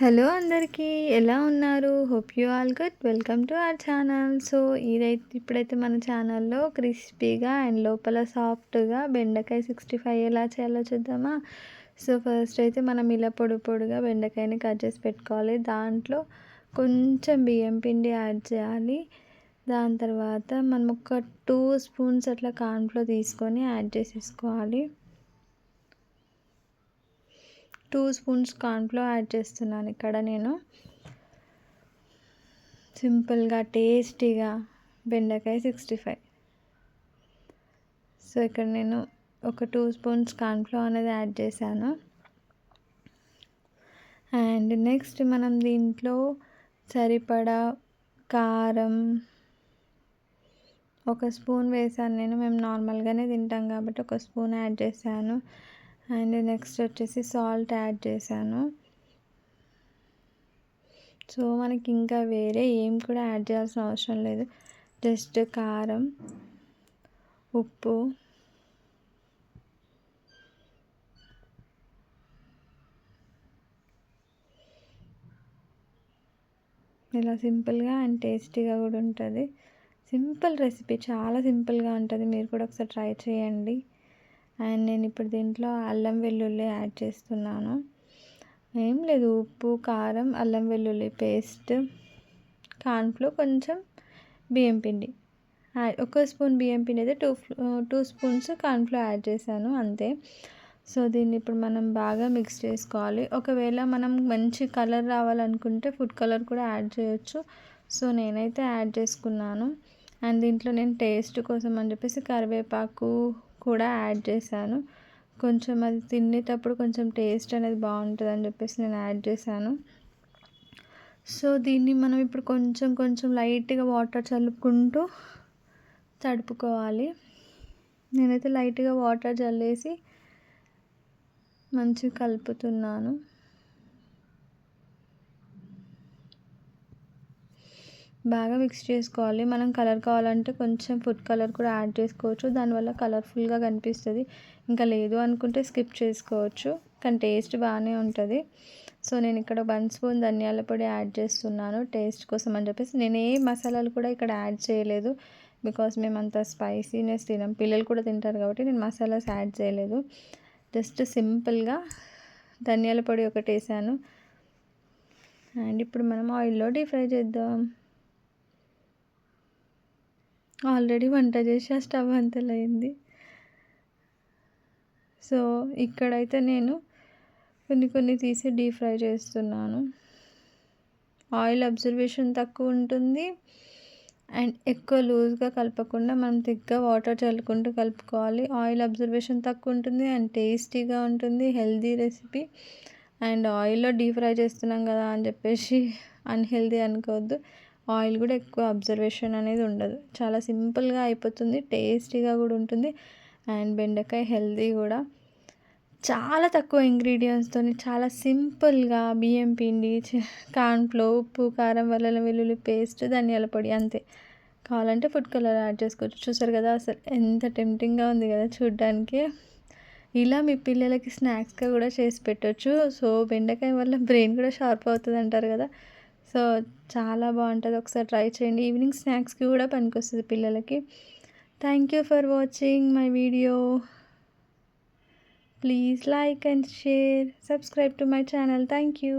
Hello అందరికీ ఎలా ఉన్నారు? Hope you all good welcome to our channel so ఇదైతే ఇప్పుడైతే మన ఛానల్లో క్రిస్పీగా అండ్ లోపల సాఫ్ట్గా బెండకాయ సిక్స్టీ ఫైవ్ ఎలా చేయాలో చూద్దామా? సో ఫస్ట్ అయితే మనం ఇలా పొడి పొడిగా బెండకాయని కట్ చేసి పెట్టుకోవాలి. దాంట్లో కొంచెం బియ్యం పిండి యాడ్ చేయాలి. దాని తర్వాత మనం ఒక టూ స్పూన్స్ అట్లా కార్న్ఫ్లో తీసుకొని యాడ్ చేసేసుకోవాలి. టూ స్పూన్స్ కార్న్ఫ్లో యాడ్ చేస్తున్నాను ఇక్కడ నేను. సింపుల్గా టేస్టీగా బెండకాయ సిక్స్టీ ఫైవ్. సో ఇక్కడ నేను ఒక టూ స్పూన్స్ కార్న్ఫ్లో అనేది యాడ్ చేశాను. అండ్ నెక్స్ట్ మనం దీంట్లో సరిపడా కారం ఒక స్పూన్ వేసాను నేను. మేము నార్మల్గానే తింటాం కాబట్టి ఒక స్పూన్ యాడ్ చేశాను. అండ్ నెక్స్ట్ వచ్చేసి సాల్ట్ యాడ్ చేశాను. సో మనకి ఇంకా వేరే ఏం కూడా యాడ్ చేయాల్సిన అవసరం లేదు. జస్ట్ కారం ఉప్పు ఇలా సింపుల్గా అండ్ టేస్టీగా కూడా ఉంటుంది. సింపుల్ రెసిపీ చాలా సింపుల్గా ఉంటుంది. మీరు కూడా ఒకసారి ట్రై చేయండి. అండ్ నేను ఇప్పుడు దీంట్లో అల్లం వెల్లుల్లి యాడ్ చేస్తున్నాను. ఏం లేదు ఉప్పు కారం అల్లం వెల్లుల్లి పేస్ట్ కాన్ఫ్లో కొంచెం బియ్యం పిండి. ఒక స్పూన్ బియ్యం పిండి అయితే two two spoons cornflour add చేశాను అంతే. సో దీన్ని ఇప్పుడు మనం బాగా మిక్స్ చేసుకోవాలి. ఒకవేళ మనం మంచి కలర్ రావాలనుకుంటే ఫుడ్ కలర్ కూడా యాడ్ చేయొచ్చు. సో నేనైతే యాడ్ చేసుకున్నాను. అండ్ దీంట్లో నేను టేస్ట్ కోసం అని చెప్పేసి కరివేపాకు కూడా యాడ్ చేశాను. కొంచెం అది తినేటప్పుడు కొంచెం టేస్ట్ అనేది బాగుంటుంది అని చెప్పేసి నేను యాడ్ చేశాను. సో దీన్ని మనం ఇప్పుడు కొంచెం కొంచెం లైట్గా వాటర్ చల్లుకుంటూ తడుపుకోవాలి. నేనైతే లైట్గా వాటర్ చల్లేసి మంచిగా కలుపుతున్నాను. బాగా మిక్స్ చేసుకోవాలి. మనం కలర్ కావాలంటే కొంచెం ఫుడ్ కలర్ కూడా యాడ్ చేసుకోవచ్చు. దానివల్ల కలర్ఫుల్గా కనిపిస్తుంది. ఇంకా లేదు అనుకుంటే స్కిప్ చేసుకోవచ్చు. కానీ టేస్ట్ బాగానే ఉంటుంది. సో నేను ఇక్కడ వన్ స్పూన్ ధనియాల పొడి యాడ్ చేస్తున్నాను. టేస్ట్ కోసం అని చెప్పేసి నేను ఏ మసాలాలు కూడా ఇక్కడ యాడ్ చేయలేదు. బికాస్ మేము అంత స్పైసీనెస్ తినాం. పిల్లలు కూడా తింటారు కాబట్టి నేను మసాలాస్ యాడ్ చేయలేదు. జస్ట్ సింపుల్గా ధనియాల పొడి ఒకటి వేసాను. అండ్ ఇప్పుడు మనం ఆయిల్లో డీప్ ఫ్రై చేద్దాం. ఆల్రెడీ వంట చేసి ఆ స్టవ్ అంతలైంది సో ఇక్కడైతే నేను కొన్ని కొన్ని తీసి డీప్ ఫ్రై చేస్తున్నాను. ఆయిల్ అబ్జర్వేషన్ తక్కువ ఉంటుంది. అండ్ ఎక్కువ లూజ్గా కలపకుండా మనం తిగ్గా వాటర్ చల్లుకుంటూ కలుపుకోవాలి. ఆయిల్ అబ్జర్వేషన్ తక్కువ ఉంటుంది అండ్ టేస్టీగా ఉంటుంది. Healthy recipe. అండ్ ఆయిల్లో డీప్ ఫ్రై చేస్తున్నాం కదా అని చెప్పేసి అన్హెల్దీ అనుకోవద్దు. ఆయిల్ కూడా ఎక్కువ అబ్జర్వేషన్ అనేది ఉండదు. చాలా సింపుల్గా అయిపోతుంది టేస్టీగా కూడా ఉంటుంది అండ్ బెండకాయ హెల్దీ కూడా. చాలా తక్కువ ఇంగ్రీడియంట్స్తో చాలా సింపుల్గా బియ్యం పిండి కాన్ఫ్లో ఉప్పు కారం వల్ల వెల్లుల్లి పేస్ట్ ధనియాల పొడి అంతే. కావాలంటే ఫుడ్ కలర్ యాడ్ చేసుకోవచ్చు. చూసారు కదా అసలు ఎంత టెంప్టింగ్గా ఉంది కదా చూడ్డానికి. ఇలా మీ పిల్లలకి స్నాక్స్గా కూడా చేసి పెట్టవచ్చు సో బెండకాయ వల్ల బ్రెయిన్ కూడా షార్ప్ అవుతుంది అంటారు కదా. సో చాలా బాగుంటుంది. ఒకసారి ట్రై చేయండి. ఈవినింగ్ స్నాక్స్కి కూడా పనికొస్తుంది పిల్లలకి. Thank you for watching my video please like and share subscribe to my channel thank you